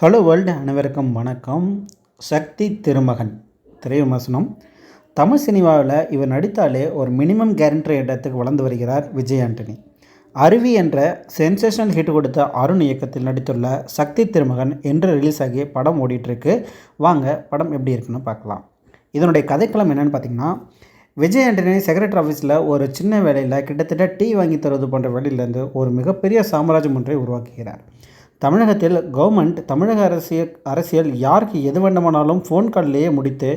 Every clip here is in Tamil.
ஹலோ வேர்ல்டு அனைவருக்கும் வணக்கம். சக்தி திருமகன் திரைவிமர்சனம். தமிழ் சினிமாவில் இவர் நடித்தாலே ஒரு மினிமம் கேரண்டி இடத்துக்கு வளர்ந்து வருகிறார் விஜய் ஆண்டனி. அருவி என்ற சென்சேஷனல் ஹிட் கொடுத்த அருண் இயக்கத்தில் நடித்துள்ள சக்தி திருமகன் என்று ரிலீஸ் ஆகி படம் ஓடிட்டுருக்கு. வாங்க படம் எப்படி இருக்குன்னு பார்க்கலாம். இதனுடைய கதைக்களம் என்னென்னு பார்த்தீங்கன்னா விஜய் ஆண்டனி செக்ரட்டரி ஆஃபீஸில் ஒரு சின்ன வேலையில் கிட்டத்தட்ட டீ வாங்கி தருவது போன்ற வேலையிலேருந்து ஒரு மிகப்பெரிய சாம்ராஜ்யம் ஒன்றை உருவாக்குகிறார். தமிழகத்தில் கவர்மெண்ட் தமிழக அரசியல் அரசியல் யாருக்கு எது வேண்டுமானாலும் ஃபோன் கால்லேயே முடித்து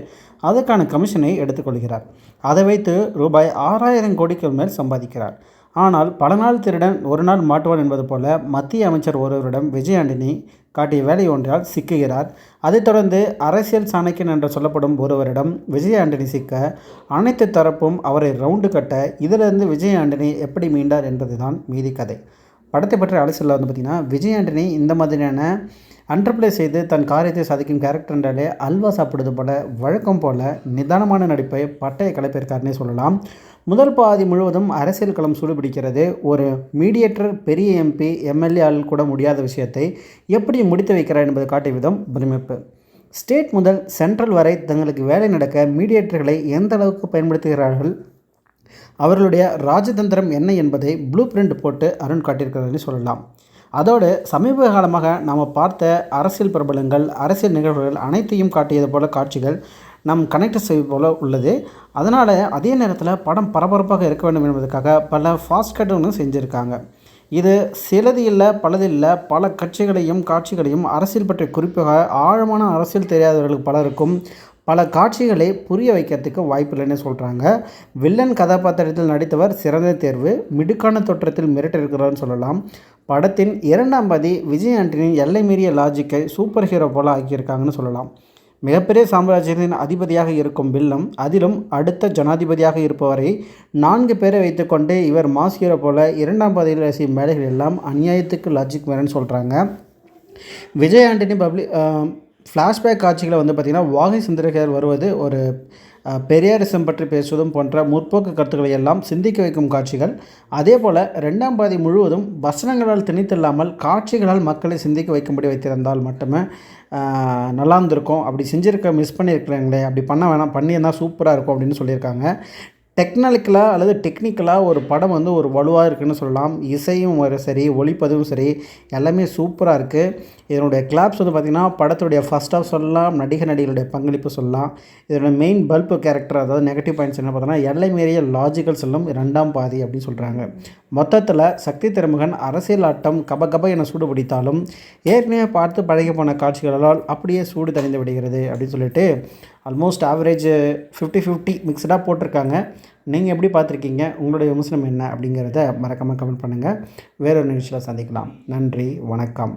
அதற்கான கமிஷனை எடுத்துக்கொள்கிறார். அதை வைத்து ரூபாய் ஆறாயிரம் கோடிக்கு மேல் சம்பாதிக்கிறார். ஆனால் பல நாள் திருடன் ஒரு நாள் மாட்டுவான் என்பது போல மத்திய அமைச்சர் ஒருவரிடம் விஜய் ஆண்டனி காட்டிய வேலை ஒன்றால் சிக்குகிறார். அதைத் தொடர்ந்து அரசியல் சாணக்கியன் என்று சொல்லப்படும் ஒருவரிடம் விஜய் ஆண்டனி சிக்க அனைத்து தரப்பும் அவரை ரவுண்டு கட்ட இதிலிருந்து விஜய் ஆண்டனி எப்படி மீண்டார் என்பதுதான் மீதி கதை. படத்தை பற்றி அலசலில் வந்து பார்த்திங்கன்னா விஜய் ஆண்டனி இந்த மாதிரியான அண்டர்பிளே செய்து தன் காரியத்தை சாதிக்கும் கேரக்டர் என்றாலே அல்வா சாப்பிடுவது போல வழக்கம் போல நிதானமான நடிப்பை பட்டையை கலைப்பிருக்காருன்னே சொல்லலாம். முதல் பாதி முழுவதும் அரசியல் களம் சூடுபிடிக்கிறது. ஒரு மீடியேட்டர் பெரிய எம்பி எம்எல்ஏ ஆள் கூட முடியாத விஷயத்தை எப்படி முடித்து வைக்கிறார் என்பதை காட்டிய விதம் பிரமிப்பு. ஸ்டேட் முதல் சென்ட்ரல் வரை தங்களுக்கு வேலை நடக்க மீடியேட்டர்களை எந்த அளவுக்கு பயன்படுத்துகிறார்கள்? அவர்களுடைய ராஜதந்திரம் என்ன என்பதை ப்ளூ பிரிண்ட் போட்டு அருண் காட்டியிருக்கிறார்னு சொல்லலாம். அதோடு சமீப காலமாக நாம் பார்த்த அரசியல் பிரபலங்கள் அரசியல் நிகழ்வுகள் அனைத்தையும் காட்டியது போல காட்சிகள் நம் கனெக்ட் செய்வது போல உள்ளது. அதனால் அதே நேரத்தில் படம் பரபரப்பாக இருக்க வேண்டும் என்பதற்காக பல ஃபாஸ்ட் கட்டுகளும் செஞ்சுருக்காங்க. இது சிலது இல்லை பலது இல்லை பல கட்சிகளையும் காட்சிகளையும் அரசியல் பற்றிய குறிப்பாக ஆழமான அரசியல் தெரியாதவர்களுக்கு பலருக்கும் பல காட்சிகளை புரிய வைக்கிறதுக்கு வாய்ப்பு இல்லைன்னு சொல்கிறாங்க வில்லன் கதாபாத்திரத்தில் நடித்தவர் சிறந்த தேர்வு மிடுக்கான தோற்றத்தில் மிரட்டிருக்கிறார்னு சொல்லலாம். படத்தின் இரண்டாம் பதி விஜய் ஆண்டனியின் எல்லை மீறிய லாஜிக்கை சூப்பர் ஹீரோ போல ஆக்கியிருக்காங்கன்னு சொல்லலாம். மிகப்பெரிய சாம்ராஜ்யத்தின் அதிபதியாக இருக்கும் வில்லம் அதிலும் அடுத்த ஜனாதிபதியாக இருப்பவரை நான்கு பேரை வைத்துக்கொண்டு இவர் மாஸ் ஹீரோ போல இரண்டாம் பதவியில் செய்யும் வேலைகள் எல்லாம் அநியாயத்துக்கு லாஜிக் வேறன்னு சொல்கிறாங்க விஜய் ஆண்டனி பப்ளிக் ஃப்ளாஷ்பேக் காட்சிகளை வந்து பார்த்திங்கன்னா வாகை சந்திரகர் வருவது ஒரு பெரியாரிசம் பற்றி பேசுவதும் போன்ற முற்போக்கு கருத்துக்களை எல்லாம் சிந்திக்க வைக்கும் காட்சிகள். அதே போல் ரெண்டாம் பாதி முழுவதும் வசனங்களால் திணித்தில்லாமல் காட்சிகளால் மக்களை சிந்திக்க வைக்கும்படி வைத்திருந்தால் மட்டுமே நல்லா இருந்திருக்கும் அப்படி செஞ்சுருக்க மிஸ் பண்ணியிருக்கிறாங்களே அப்படி பண்ண வேணாம் பண்ணியிருந்தால் சூப்பராக இருக்கும் அப்படின்னு சொல்லியிருக்காங்க. டெக்னாலிக்கலாக அல்லது டெக்னிக்கலாக ஒரு படம் வந்து ஒரு வலுவாக இருக்குதுன்னு சொல்லலாம். இசையும் சரி ஒளிப்பதிவும் சரி எல்லாமே சூப்பராக இருக்குது இதனுடைய கிளாப்ஸ் வந்து பார்த்திங்கன்னா படத்துடைய ஃபஸ்ட் ஆஃப் சொல்லலாம் நடிகர் நடிகருடைய பங்களிப்பு சொல்லலாம். இதனுடைய மெயின் பல்ப் கேரக்டர் அதாவது நெகட்டிவ் பாயிண்ட்ஸ் என்ன பார்த்தோன்னா எல்லை மீறிய லாஜிக்கல் செல்லும் ரெண்டாம் பாதி அப்படின்னு சொல்கிறாங்க மொத்தத்தில் சக்தி திருமகன் அரசியல் ஆட்டம் கபகப என சூடு பிடித்தாலும் ஏற்கனவே பார்த்து பழகி போன காட்சிகளால் அப்படியே சூடு தணிந்து விடுகிறது அப்படின்னு சொல்லிட்டு ஆல்மோஸ்ட் ஆவரேஜ் ஃபிஃப்டி ஃபிஃப்டி மிக்சடாக போட்டிருக்காங்க. நீங்கள் எப்படி பார்த்துருக்கீங்க? உங்களுடைய விமர்சனம் என்ன அப்படிங்கிறத மறக்காமல் கமெண்ட் பண்ணுங்கள் வேறொரு நிகழ்ச்சியில் சந்திக்கலாம். நன்றி வணக்கம்.